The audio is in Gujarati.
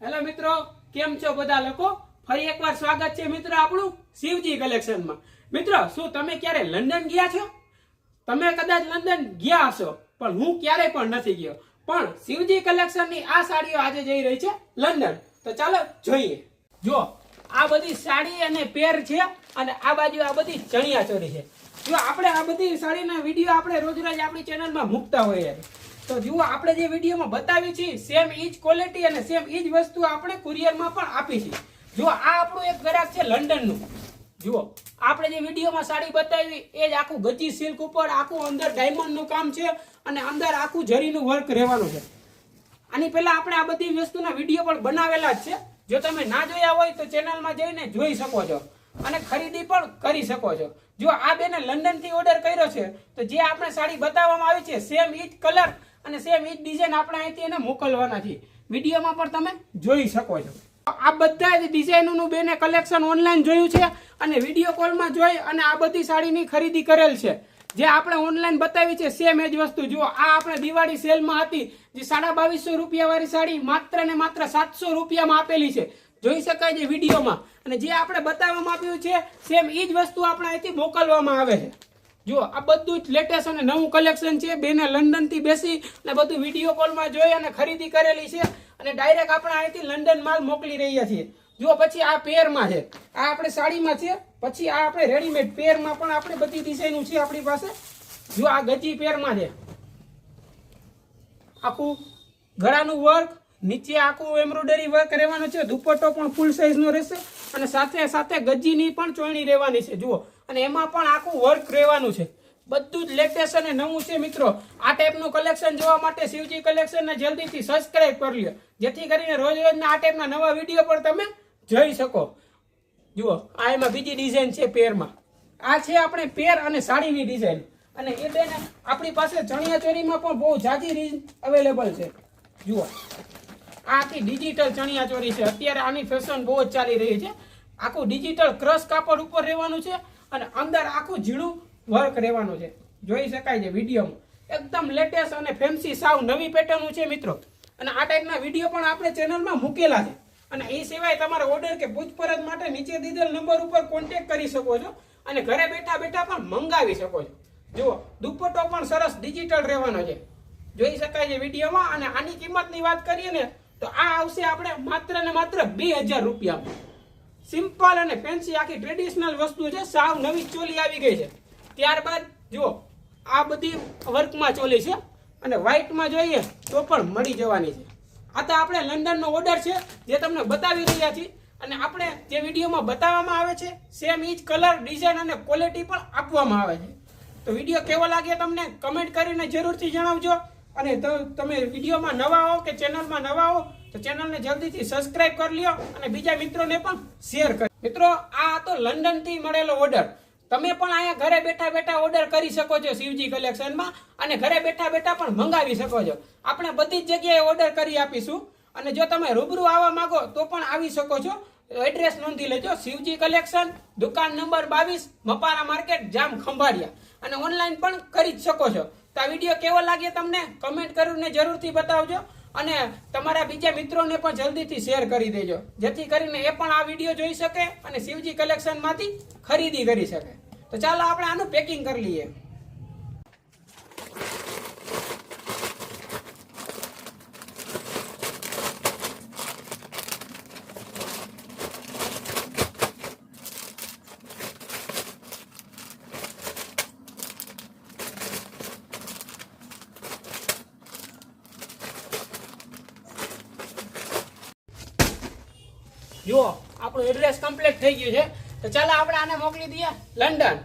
હેલો મિત્રો, કેમ છો બધા લોકો? ફરી એકવાર સ્વાગત છે મિત્રો આપણું શિવજી કલેક્શનમાં મિત્રો, શું તમે ક્યારે લંડન ગયા છો? તમે કદાચ લંડન ગયા હશો, પણ હું ક્યારેય પણ નથી ગયો. પણ શિવજી કલેક્શનની આ સાડીઓ આજે જઈ રહી છે લંડન. તો ચાલો જોઈએ. જો આ બધી સાડી અને પેર છે અને આ બાજુ આ બધી ચણિયા ચોરી છે. જો આપણે આ બધી સાડીના વીડિયો આપણે રોજ રોજ આપણી ચેનલમાં મૂકતા હોઈએ. તો જુઓ, આપણે જે વિડીયોમાં બતાવી છીએ સેમ ઈ જ ક્વોલિટી અને સેમ ઈ જ વસ્તુ આપણે કુરિયરમાં પણ આપી છે. જુઓ, આ આપણું એક ગ્રાહક છે લંડનનું. જુઓ, આપણે જે વિડીયોમાં સાડી બતાવી, એ જ આખું ગચી સિલ્ક ઉપર, આખું અંદર ડાયમંડનું કામ છે અને અંદર આખું જરીનું વર્ક રહેવાનું છે. આની પહેલાં આપણે આ બધી વસ્તુના વીડિયો પણ બનાવેલા જ છે. જો તમે ના જોયા હોય તો ચેનલમાં જઈને જોઈ શકો છો અને ખરીદી પણ કરી શકો છો. જો આ બેને લંડનથી ઓર્ડર કર્યો છે. તો જે આપણે સાડી બતાવવામાં આવી છે સેમ ઈ કલર અને સેમ એ ડિઝાઇન આપણે અહીંથી એને મોકલવાના છે. વિડીયોમાં પણ તમે જોઈ શકો છો. આ બધા જ ડિઝાઇનોનું બેને કલેક્શન ઓનલાઈન જોયું છે અને વીડિયો કોલમાં જોઈ અને આ બધી સાડીની ખરીદી કરેલ છે. જે આપણે ઓનલાઈન બતાવી છે સેમ એ જ વસ્તુ. જુઓ, આ આપણે દિવાળી સેલમાં હતી, જે સાડા બાવીસો રૂપિયાવાળી સાડી માત્ર ને માત્ર સાતસો રૂપિયામાં આપેલી છે. જોઈ શકાય છે વિડીયોમાં અને જે આપણે બતાવવામાં આવ્યું છે સેમ એ જ વસ્તુ આપણે અહીંથી મોકલવામાં આવે છે. જુઓ આ બધું જ લેટેસ્ટ અને નવું કલેક્શન છે, બેને લંડનથી બેસી અને બધું વીડિયો કોલમાં જોઈ અને ખરીદી કરેલી છે અને ડાયરેક્ટ આપણે અહીંથી લંડન માલ મોકલી રહ્યા છીએ. જુઓ પછી આ પેરમાં છે, આ આપણે સાડીમાં છે, પછી આ આપણે રેડીમેડ પેરમાં પણ આપણે બધી ડિઝાઇનું છે આપણી પાસે. જો આ ગજી પેરમાં છે, આખું ગળાનું વર્ક નીચે આખું એમ્બ્રોઇડરી વર્ક રહેવાનું છે, દુપટ્ટો પણ ફૂલ સાઇઝનો રહેશે. અને સાથે સાથે ગજીની પણ ચોયણી રહેવાની છે, જુઓ. અને એમાં પણ આખું વર્ક રહેવાનું છે. બધું જ લેટેસ્ટ અને નવું છે, મિત્રો. આ ટાઈપનું કલેક્શન જોવા માટે શિવજી કલેક્શનને જલ્દીથી સબસ્ક્રાઇબ કરી લ્યો. જેથી કરીને રોજ રોજના આ ટાઈપના નવા વીડિયો પણ તમે જોઈ શકો. જુઓ, આ એમાં બીજી ડિઝાઇન છે પેરમાં. આ છે આપણે પેર અને સાડીની ડિઝાઇન અને એ બેન આપણી પાસે ચણિયા ચોરીમાં પણ બહુ જાજી રીઝ અવેલેબલ છે. જુઓ. આખી ડિજિટલ ચણિયા ચોરી છે. અત્યારે આની ફેશન બહુ જ ચાલી રહી છે. આખું ડિજિટલ ક્રશ કાપડ ઉપર રહેવાનું છે અને અંદર આખું ઝીણું વર્ક રહેવાનું છે. જોઈ શકાય છે વિડીયોમાં. એકદમ લેટેસ્ટ અને ફેન્સી સાવ નવી પેટર્નનું છે મિત્રો. અને આ ટાઈપના વીડિયો પણ આપણે ચેનલમાં મૂકેલા છે. અને એ સિવાય તમારો ઓર્ડર કે પૂછપરછ માટે નીચે દીધેલ નંબર ઉપર કોન્ટેક કરી શકો છો. અને ઘરે બેઠા બેઠા પણ મંગાવી શકો છો. જુઓ, દુપટ્ટો પણ સરસ ડિજિટલ રહેવાનો છે. જોઈ શકાય છે વિડીયોમાં. અને આની કિંમતની વાત કરીએ ને તો આ આવશે આપણે માત્ર ને માત્ર બે હજાર રૂપિયામાં. સિમ્પલ અને ફેન્સી આખી ટ્રેડિશનલ વસ્તુ છે. સાવ નવી ચોલી આવી ગઈ છે. ત્યારબાદ જુઓ, આ બધી વર્કમાં ચોલી છે. અને વ્હાઇટમાં જોઈએ તો પણ મળી જવાની છે. આ તો આપણે લંડનનો ઓર્ડર છે, જે તમને બતાવી રહ્યા છીએ. અને આપણે જે વિડીયોમાં બતાવવામાં આવે છે સેમ ઇજ કલર ડિઝાઇન અને ક્વોલિટી પણ આપવામાં આવે છે. તો વીડિયો કેવો લાગે તમને? કમેન્ટ કરીને જરૂરથી જણાવજો. અને તો, તમે વિડીયોમાં નવા હો કે ચેનલમાં નવા હો, તો ચેનલને જલ્દીથી સબસ્ક્રાઇબ કરી લ્યો અને બીજા મિત્રોને પણ શેર કરી. મિત્રો, આ હતો લંડનથી મળેલો ઓર્ડર તમે પણ અહીંયા ઘરે બેઠા બેઠા ઓર્ડર કરી શકો છો શિવજી કલેક્શનમાં અને ઘરે બેઠા બેઠા પણ મંગાવી શકો છો. આપણે બધી જ જગ્યાએ ઓર્ડર કરી આપીશું. અને જો તમે રૂબરૂ આવવા માંગો તો પણ આવી શકો છો. એડ્રેસ નોંધી લેજો, શિવજી કલેક્શન દુકાન નંબર બાવીસ, મપારા માર્કેટ જામ ખંભાળિયા. અને ઓનલાઈન પણ કરી જ શકો છો. આ વીડિયો કેવો લાગે તમને? કમેન્ટ કરીને જરૂરથી બતાવજો અને તમારા બીજા મિત્રોને પણ જલ્દીથી શેર કરી દેજો. જેથી કરીને એ પણ આ વીડિયો જોઈ શકે અને શિવજી કલેક્શનમાંથી ખરીદી કરી શકે. તો ચાલો આપણે આનું પેકિંગ કરી લઈએ. જુઓ આપણું એડ્રેસ કમ્પ્લીટ થઈ ગયું છે. તો ચાલો આપણે આને મોકલી દઈએ. લંડન.